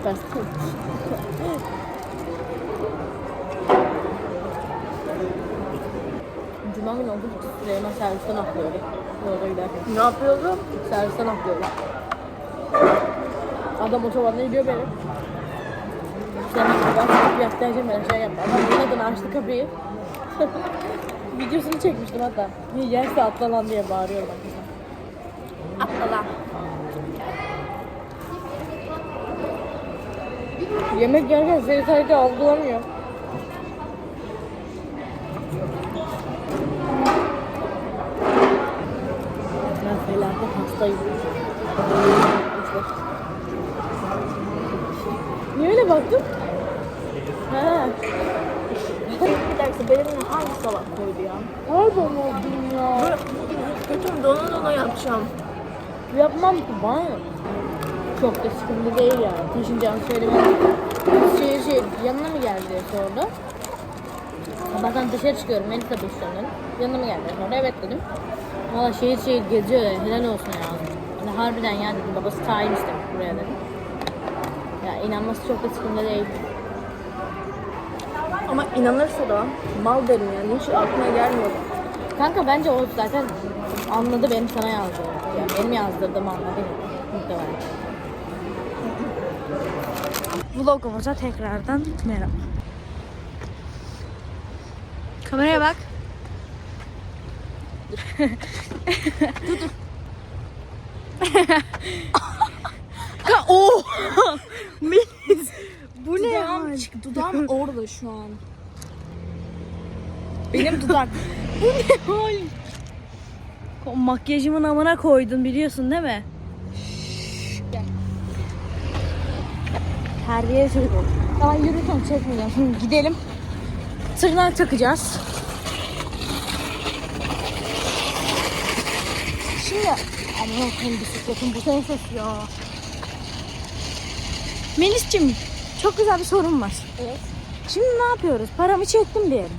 Süpersin. Cuma günü okul Süleyman servisten atlıyordu. Yolda giderken. Ne yapıyordun? Servisten atlıyordu. Adam otobanda gidiyor benim. Sen ben kapıyı atlayacağım ben şey yapma. Adam yine açtı kapıyı. Videosunu çekmiştim hatta. Bir yerse atla lan diye bağırıyorum arkadaşlar. Atla lan. Yemek yerken seni sadece algılamıyor. Ben felaket hastayım. Niye öyle baktın? Ha. Bir dakika benimle hangi salak koydu ya? Pardon oldum ya. Götüm dona dona yapacağım. Yapmam ki bana. Çok da sıkıntı değil yani. Taşınacağını söylemedim. Şey şey yanına mı geldi sordu. Bazen dışarı çıkıyorum. Melisa Beşiktaş'tan Yanına mı geldi sonra evet dedim. Valla şehir şehir geziyor ya. Helal olsun ya. Yani harbiden ya dedim. Babası tayin istemiş buraya dedim. Ya inanması çok da sıkıntı değil. Ama inanırsa da mal derim yani hiç aklına gelmiyor. Kanka bence o zaten anladı benim sana yazdığımı. Yani benim yazdırdığımı anladı muhtemelen. Vlogumuza tekrardan merhaba. Kameraya bak. Ka oh! Melis. Bu ne ya? çık, dudağım orada şu an. Benim dudak. Hal. Ko- Makyajımın amına koydun biliyorsun değil mi? Terbiyesiz ol. Daha yürürken çekmeyeceğim. Şimdi gidelim. Tırnağı takacağız. Şimdi amına koyayım bisikletin bu senin ses ya. Melis'cim çok güzel bir sorun var. Evet. Şimdi ne yapıyoruz? Paramı çektim diyelim.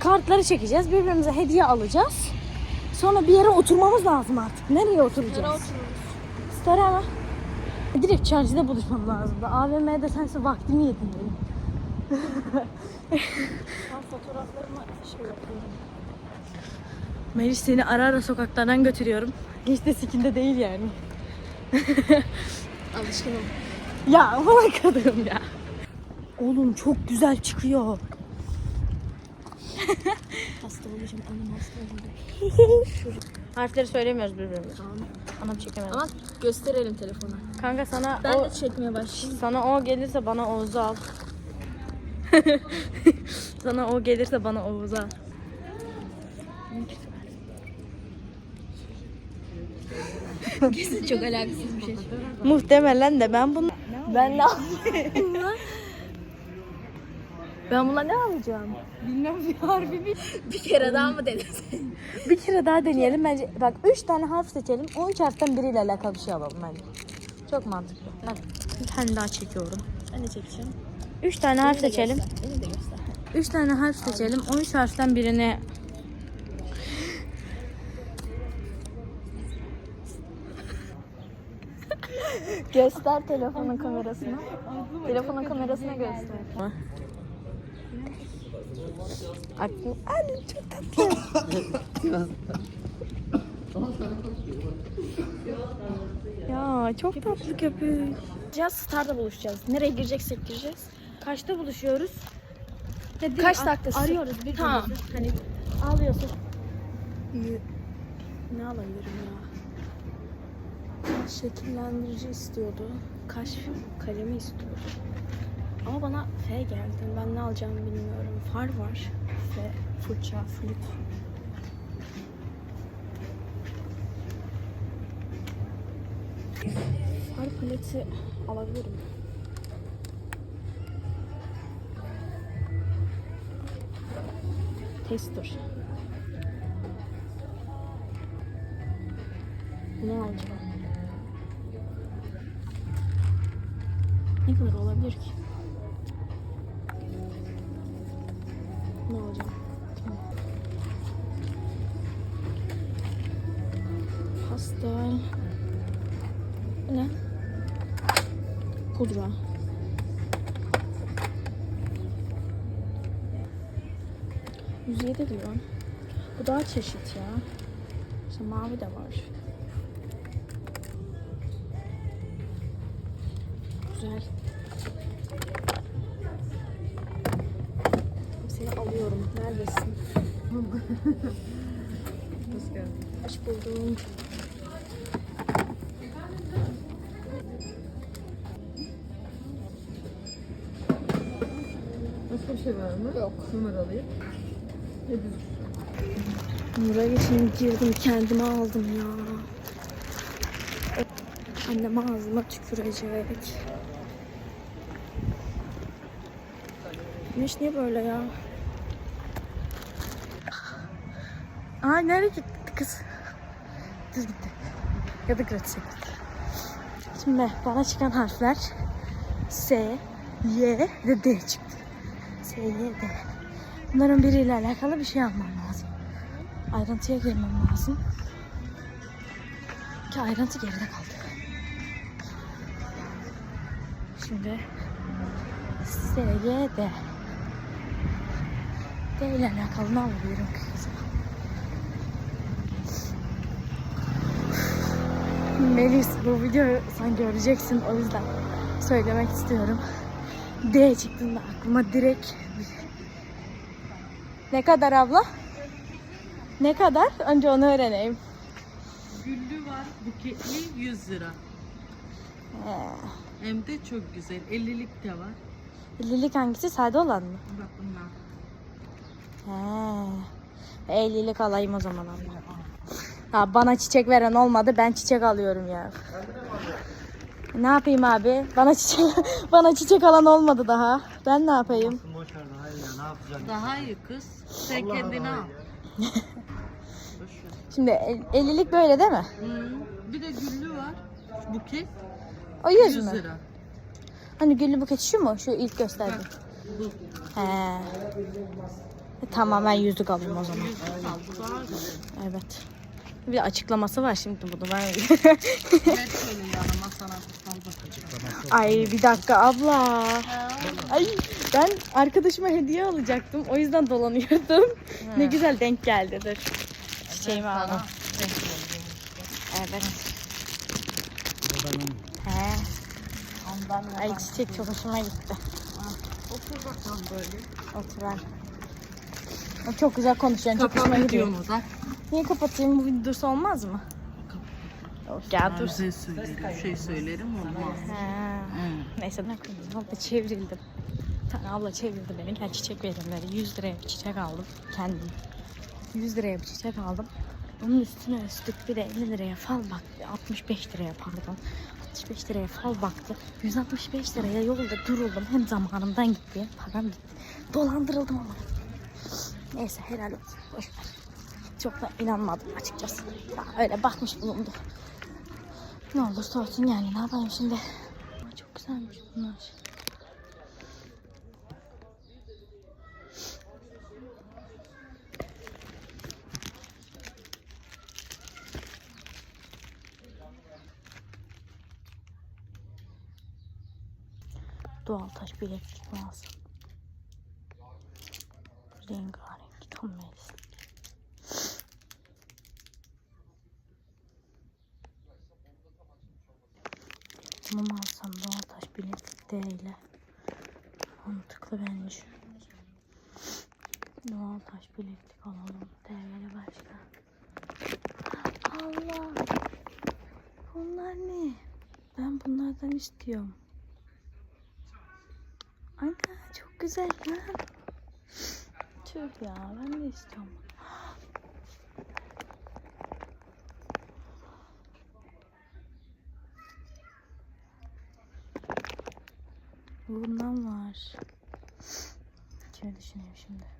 Kartları çekeceğiz. Birbirimize hediye alacağız. Sonra bir yere oturmamız lazım artık. Nereye oturacağız? Story ama. Direkt çarşıda buluşmam lazımdı. AVM'de sense vaktimi yedin benim. Ben fotoğraflarıma şey yapıyorum. Melis seni ara ara sokaklardan götürüyorum. Hiç de sikinde değil yani. Alışkınım. Ya aman kadınım ya. Oğlum çok güzel çıkıyor. Hasta olacağım, annem hasta olacak. Harfleri söylemiyoruz birbirimize. Tamam. Anam çekemedim. Ama gösterelim telefonu. Kanka sana Ben o de çekmeye başlayayım. sana o gelirse bana Oğuz'u al. Sana o gelirse bana Oğuz al. Kesin çok alakasız bir şey. Muhtemelen de ben bunu Ben ne yapayım? Ben bununla ne alacağım? bilmem bir harbi bir Bir kere daha mı dedin sen? Bir kere daha deneyelim bence. Bak 3 tane harf seçelim. O 3 harften biriyle alakalı bir şey alalım bence. Çok mantıklı. Hadi. Bir tane daha çekiyorum. Ben de çekeceğim. 3 tane harf seçelim. Beni de göster. 3 tane harf seçelim. O 3 harften birini Göster telefonun kamerasına. Telefonun kamerasına göster. Aklım... Ay çok tatlı. ya çok tatlı köpük. Gideceğiz, Star'da buluşacağız. Nereye gireceksek gireceğiz. Kaçta buluşuyoruz? Hadi Kaç dakikası? Arıyoruz birbirimizi. Tamam. Hani ağlıyorsun. Ne alabilirim ya? Şekillendirici istiyordu. Kaş kalemi istiyordu. Ama bana F geldi. Ben ne alacağımı bilmiyorum. Far var. F, fırça, flüt. Far paleti alabilirim. Tester. Ne alacağım? Ne kadar olabilir ki? güzel. Ne? Pudra. Yüzeye de diyor. Bu daha çeşit ya. İşte mavi de var. Güzel. Seni alıyorum. Neredesin? Başka bir şey var mı? Yok. Numaralıyım. Ne düz? Nur'a şimdi girdim kendime aldım ya. Annem ağzıma tükürecek. Güneş niye böyle ya? Ay nereye gitti kız? Düz gitti. Ya da gratis gitti. Şimdi bana çıkan harfler S, Y ve D çıktı. D. Bunların biriyle alakalı bir şey almam lazım. Ayrıntıya girmem lazım. Ki ayrıntı geride kaldı. Şimdi S, Y, D. D ile alakalı ne alabilirim kızım? Melis bu videoyu sen göreceksin o yüzden söylemek istiyorum. D çıktığında aklıma direkt ne kadar abla? Ne kadar? Önce onu öğreneyim. Güllü var, buketli 100 lira. Ee, Hem de çok güzel. 50'lik de var. lilik hangisi? Sade olan mı? Bak bunlar. He. 50'lik alayım o zaman abla. Ya bana çiçek veren olmadı. Ben çiçek alıyorum ya. Ne yapayım abi? Bana çiçek bana çiçek alan olmadı daha. Ben ne yapayım? Daha iyi kız. Sen kendini al. Boş ver. Şimdi el- 50'lik böyle değil mi? Hı. Bir de güllü var. Buket O 100 100 mü? lira. Hani güllü buket şu mu? Şu ilk gösterdiğin. Bak bu. He. E, Tamam ben yüzlük alayım o zaman. 100 kaldı. Daha güzel. Evet. Bir de açıklaması var şimdi bunu ben. Ay bir dakika abla. Ay ben arkadaşıma hediye alacaktım. O yüzden dolanıyordum. Ne güzel denk geldi. Dur. Çiçeğimi aldım. Evet. He. Ondan Ay çiçek çok hoşuma gitti. Otur bakalım böyle. Oturan. O çok güzel konuşuyorsun. Çok hoşuma gidiyor. Niye kapatayım? Bu dursa olmaz mı? Yok ya dur. Güzel söylerim. Şey söylerim olmaz. Neyse ne koyayım. Abla çevrildim. Tane abla çevirdi beni. Gel çiçek verin dedi. 100 liraya bir çiçek aldım. Kendim. 100 liraya bir çiçek aldım. Onun üstüne üstlük bir de 50 liraya fal baktı. 65 liraya pardon. 65 liraya fal baktı. 165 liraya yolda duruldum. Hem zamanımdan gitti. Param gitti. Dolandırıldım ama. Neyse helal olsun. Boş ver. Çok da inanmadım açıkçası. Ya öyle bakmış bulundu. Ne olursa olsun yani ne yapayım şimdi. Çok güzelmiş bunlar. Doğal taş bileklik lazım. Rengarenk tam mevsim. Bunu mu alsam doğal taş bileklik değil. Mantıklı bence. Doğal taş bileklik alalım. Değerli başka. Allah. Bunlar ne? Ben bunlardan istiyorum. Ana çok güzel lan. Tüh ya ben de istiyorum. Bundan var. Kimi düşünüyorum şimdi?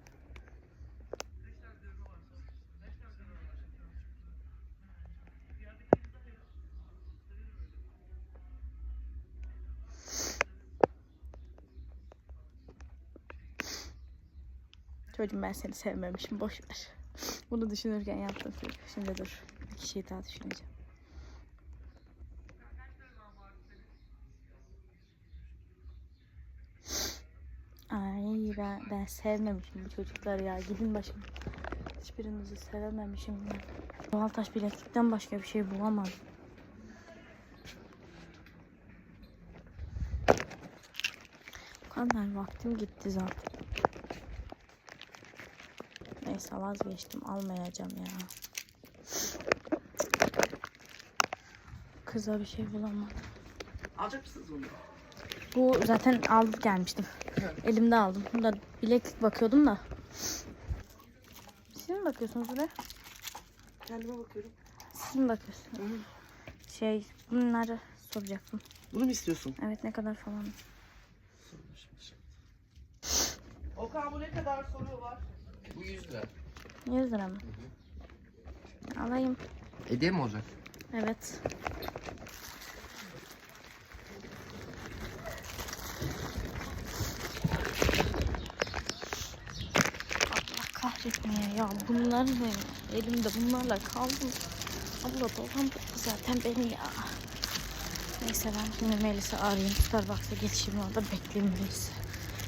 Çocuğum ben seni sevmemişim boş ver. Bunu düşünürken yaptım. Şimdi dur. Bir kişiyi daha düşüneceğim. Ay ben, ben sevmemişim bu çocukları ya. Gidin başım. Hiçbirinizi sevememişim. Doğal taş bileklikten başka bir şey bulamadım. Bu kadar vaktim gitti zaten. Neyse vazgeçtim almayacağım ya. Kıza bir şey bulamadım. Alacak mısınız onu? Bu zaten alıp gelmiştim. Elimde aldım. Burada bileklik bakıyordum da. Siz mi bakıyorsunuz buraya? Kendime bakıyorum. Siz mi bakıyorsunuz? Şey bunları soracaktım. Bunu mu istiyorsun? Evet ne kadar falan. Okan bu ne kadar soru var? Bu 100 lira. 100 lira mı? Alayım. Hediye mi olacak? Evet. Allah kahretmeye ya bunlar ne? Elimde bunlarla kaldım. Abla dolandırdı zaten beni ya. Neyse ben şimdi Melis'i arayayım. Starbucks'a geçeyim orada bekleyeyim Melis'i.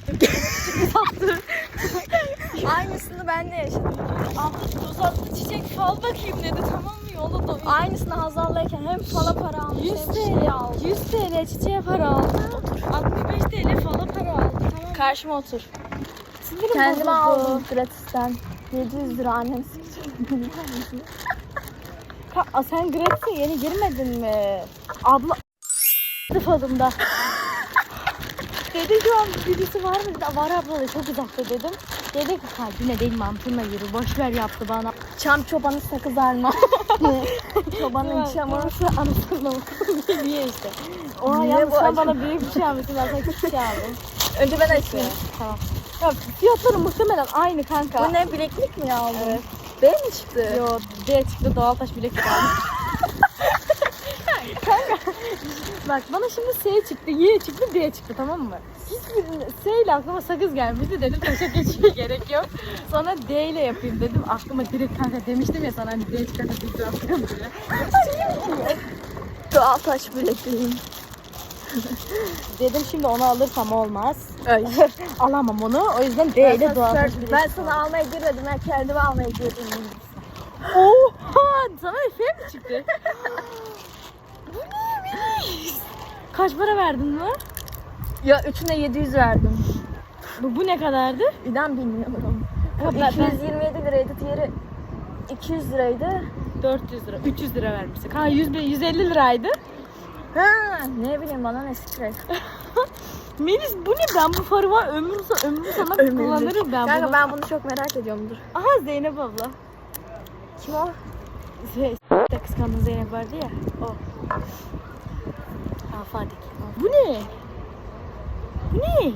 Aynısını ben de yaşadım. Abla uzattı çiçek fal bakayım dedi tamam mı yolda da Aynısını Hazal'layken hem fala para almış 100 hem şey aldı. TL, 100 TL çiçeğe para aldı. 65 TL falan para aldı. Tamam. Karşıma otur. Sinirim Kendime bozuldu. aldım gratisten. 700 lira annem Ka- Aa, sen Gratis'e yeni girmedin mi? Abla falımda. Dedi şu an birisi var mı? Dedi, var abla da çok uzakta dedim. Dedi ki kalbine değil mantığına yürü. Boş ver yaptı bana. Çam çobanı sakız alma. Çobanın çamı. Anasını Niye işte. Oha Niye yalnız bu sen acı? bana büyük bir şey almışsın. Ben sana küçük şey aldım. Önce ben açayım. Tamam. Ya fiyatları muhtemelen aynı kanka. Bu ne bileklik mi aldın? Evet. B mi çıktı? Yo D çıktı doğal taş bileklik aldım. Kanka bak bana şimdi S çıktı, Y çıktı, D çıktı tamam mı? Hiçbirinde S ile aklıma sakız gelmişti dedim taşa geçmeye gerek yok. Sonra D ile yapayım dedim aklıma direkt kanka demiştim ya sana hani D çıkarsa bir daha sakın diye. Doğal taş bilekliğim. Dedim şimdi onu alırsam olmaz. Alamam onu o yüzden D ile doğal taş ben sana almaya girmedim. Ben kendime almaya girdim. Oha sana Efe mi çıktı? Bu? Kaç para verdin bu? Ya üçüne 700 verdim. Bu, bu ne kadardı? İnan bilmiyorum. Ben- 227 liraydı. Diğeri 200 liraydı. 400 lira, 300 lira vermişsin. Ha 100, 150 liraydı. Ha, ne bileyim bana ne stres. Melis bu ne? Ben bu farı var ömür, ömür sana kullanırım ben Kanka bunu. ben bunu çok merak ediyorum dur. Aha Zeynep abla. Kim o? Şey, kıskandığın Zeynep vardı ya. O. Ha Fatih. Bu ne? Bu ne?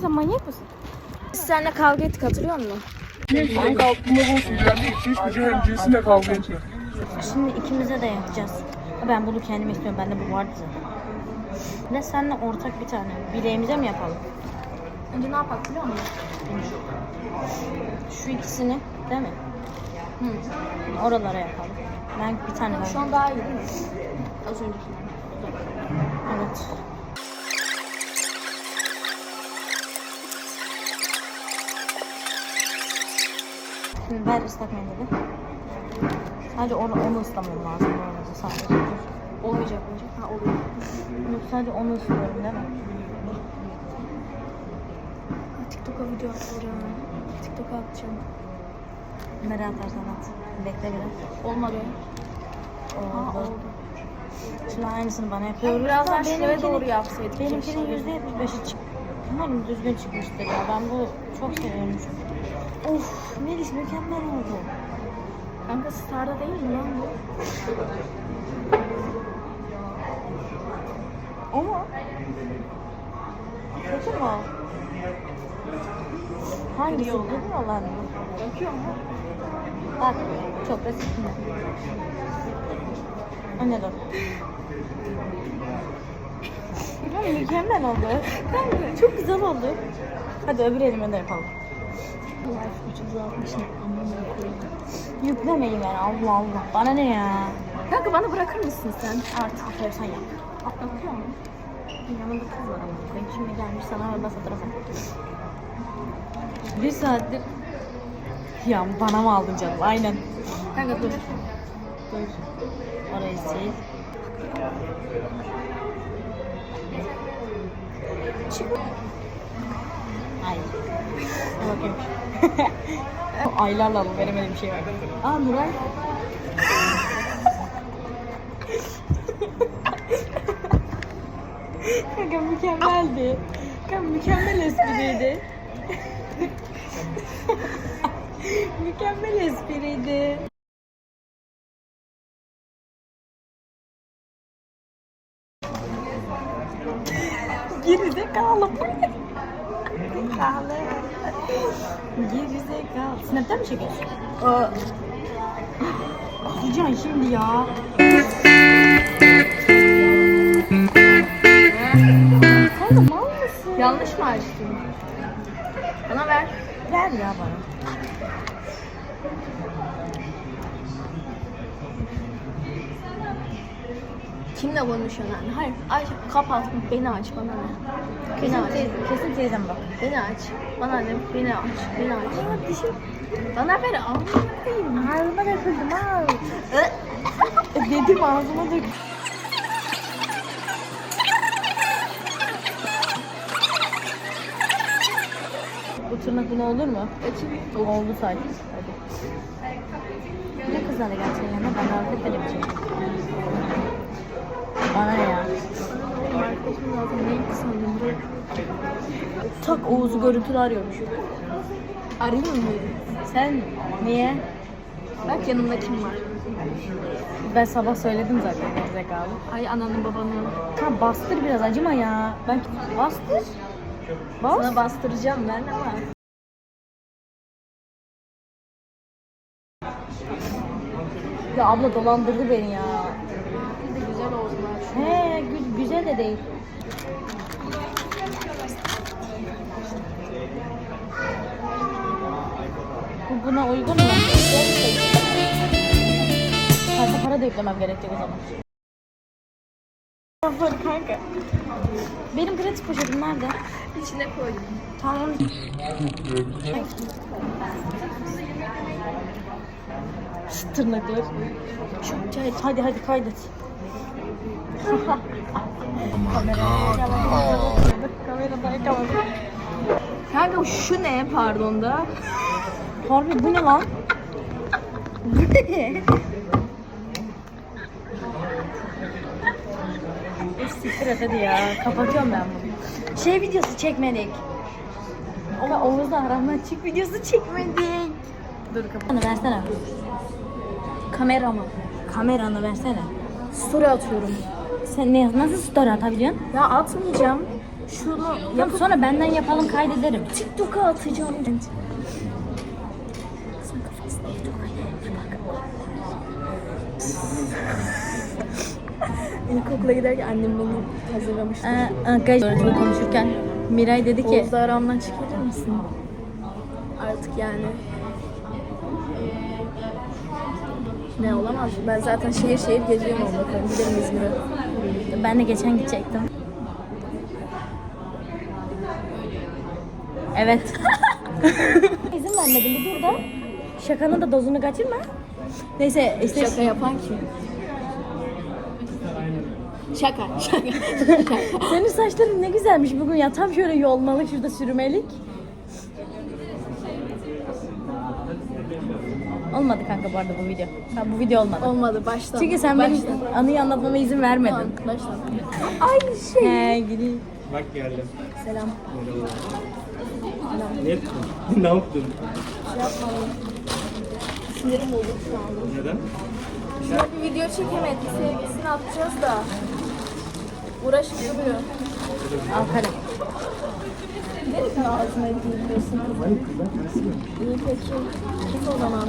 Sen manyak mısın? Biz seninle kavga ettik hatırlıyor musun? Kanka aklımda bulsun. Yani iki üç gücü hem cinsiyle kavga etme. Şimdi ikimize de yapacağız. Ha, Ben bunu kendim istiyorum. Bende bu vardı zaten. Ne seninle ortak bir tane. Bileğimize mi yapalım? Önce ne yapak biliyor musun? Şu ikisini değil mi? Hı. Oralara yapalım. Ben bir tane daha. Şu an daha iyi değil mi? Az önceki. Evet. Şimdi ver ıslak mendili. Sadece onu, onu ıslamam lazım bu arada sadece. Olmayacak olacak. Ha oluyor. Yok, sadece onu ıslıyorum değil mi? TikTok'a video atacağım. TikTok'a atacağım. Nereye atarsan at. Bekle biraz. Olmadı. Oldu. Ha oldu. Şimdi aynısını bana yapıyoruz. Biraz daha da şuraya doğru yapsaydık. Benimkinin yüzde yetmiş beşi çık. Umarım düzgün çıkmıştır ya. Ben bu çok seviyorum çünkü. Of Melis mükemmel oldu. Kanka Star'da değil mi lan bu? O mu? Kötü mü? Hangisi? Bilmiyor olan mı? Bakıyor mu? Bak çok da sıkma. Anne dur. Ya mükemmel oldu. Çok güzel oldu. Hadi öbür elime de yapalım. Yüklemeyin beni Allah Allah. Bana ne ya? Kanka bana bırakır mısın sen? Artık aferin sen yap. Bakıyor mu? Yanında kız var ama. Ben şimdi gelmiş sana araba fotoğrafı. Bir saattir ya bana mı aldın canım? Aynen. Kanka dur. Dur. Orayı sil. Hayır. Bakayım. Aylarla öyle bir şey var. Aa Nuray. Kanka mükemmeldi. Kanka mükemmel espriydi. mükemmel espriydi. Gerizekalı. Gerizekalı. Gerizekalı. Snap'ten mi çekiyorsun? Alacaksın şimdi ya. Kanka mal? Yanlış mı açtın? Bana ver. Ver ya bana. Kimle konuşuyorsun anne? Hayır aç kapat beni aç bana ne? Beni Kesin, aç. teyze, kesin teyzem bak. Beni aç. Bana ne? Beni aç. Beni aç. Bana ver al. Ağzıma döküldüm al. Dedim ağzıma dök. Tırnak buna olur mu? Açın. Oldu say. Hadi. Ne kızlarla gelsin yanına ben davet etmedim için. Bana ne ya? Arkadaşım lazım. Neyi sandım? Tak Oğuz'u görüntülü arıyormuş. Arayayım mı? Sen niye? Bak yanımda kim var? Ben sabah söyledim zaten gerizekalı. Ay ananın babanın. Kan bastır biraz acıma ya. Ben bastır. Bas. Sana bastıracağım ben ama. Ya abla dolandırdı beni ya. Bir de güzel oldular. He gü- güzel de değil. Bu buna uygun mu? Karta para da yüklemem gerekecek o zaman. Kanka. Benim pratik poşetim nerede? İçine koydum. Tamam. Şu tırnaklar. Çok çay. Hadi hadi kaydet. Kanka şu ne pardon da? Harbi bu ne lan? Üf siktir et hadi ya. Kapatıyorum ben bunu. Şey videosu çekmedik. Oğuz'la aramdan çık videosu çekmedik. Dur kapat. Onu versene. Kamera mı? Kameranı versene. Story atıyorum. Sen ne, nasıl story atabiliyorsun? Ya atmayacağım. Şunu Yap sonra benden yapalım kaydederim. TikTok'a atacağım. İlkokula giderken annem beni hazırlamıştı. Ee, arkadaşlar öğretmen konuşurken Miray dedi ki Oğuz'la aramdan çıkarır mısın? Artık yani. Ne olamaz. Ben zaten şehir şehir geziyorum onunla. Giderim İzmir'e. ben de geçen gidecektim. Evet. İzin vermedim bir dur da. Şakanın da dozunu kaçırma. Neyse işte Şaka yapan kim? Şaka, şaka. senin saçların ne güzelmiş bugün ya tam şöyle yolmalık şurada sürmelik. Olmadı kanka bu arada bu video. Ha, bu video olmadı. Olmadı baştan. Çünkü sen benim anıyı anlatmama izin vermedin. Baştan. Aynı şey. He gideyim. Bak geldim. Selam. Ne yaptın? ne yaptın? Sinirim bozuk şu an. Neden? Şöyle bir video çekemedik. Sevgisini atacağız da. Uğraşıp duruyor. Al kalem. Nereden ağzına gidiyorsun? Hayır kızlar mi? İyi peki. Git o zaman.